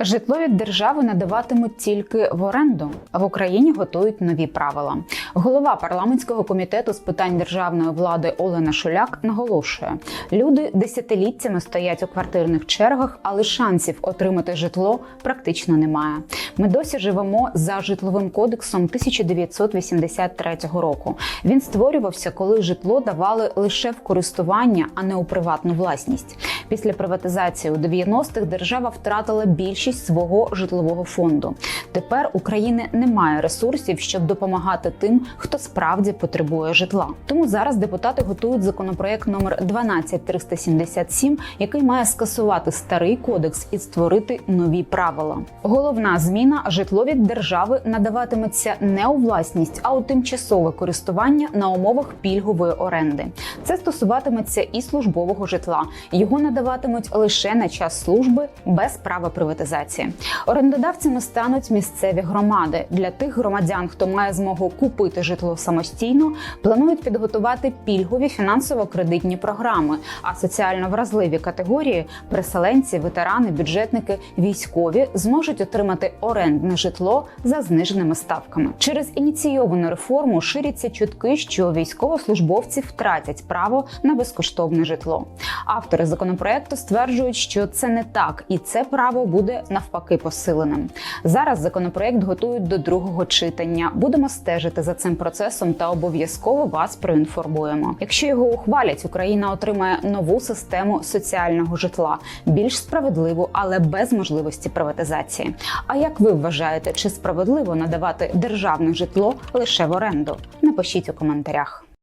Житло від держави надаватимуть тільки в оренду. В Україні готують нові правила. Голова парламентського комітету з питань державної влади Олена Шуляк наголошує: люди десятиліттями стоять у квартирних чергах, але шансів отримати житло практично немає. Ми досі живемо за житловим кодексом 1983 року. Він створювався, коли житло давали лише в користування, а не у приватну власність. Після приватизації у 90-х держава втратила більшість свого житлового фонду. Тепер України немає ресурсів, щоб допомагати тим, хто справді потребує житла. Тому зараз депутати готують законопроект номер 12377, який має скасувати старий кодекс і створити нові правила. Головна зміна житло від держави надаватиметься не у власність, а у тимчасове користування на умовах пільгової оренди. Це стосуватиметься і службового житла. Його надаватимуть лише на час служби без права приватизації. Орендодавцями стануть місцеві громади. Для тих громадян, хто має змогу купити житло самостійно, планують підготувати пільгові фінансово-кредитні програми. А соціально вразливі категорії переселенці, ветерани, бюджетники, військові зможуть отримати орендне житло за зниженими ставками. Через ініційовану реформу ширяться чутки, що військовослужбовці втратять право на безкоштовне житло. Автори законопроекту стверджують, що це не так, і це право буде навпаки посиленим. Зараз законопроект готують до другого читання. Будемо стежити за цим процесом та обов'язково вас проінформуємо. Якщо його ухвалять, Україна отримає нову систему соціального житла, більш справедливу, але без можливості приватизації. А як ви вважаєте, чи справедливо надавати державне житло лише в оренду? Напишіть у коментарях.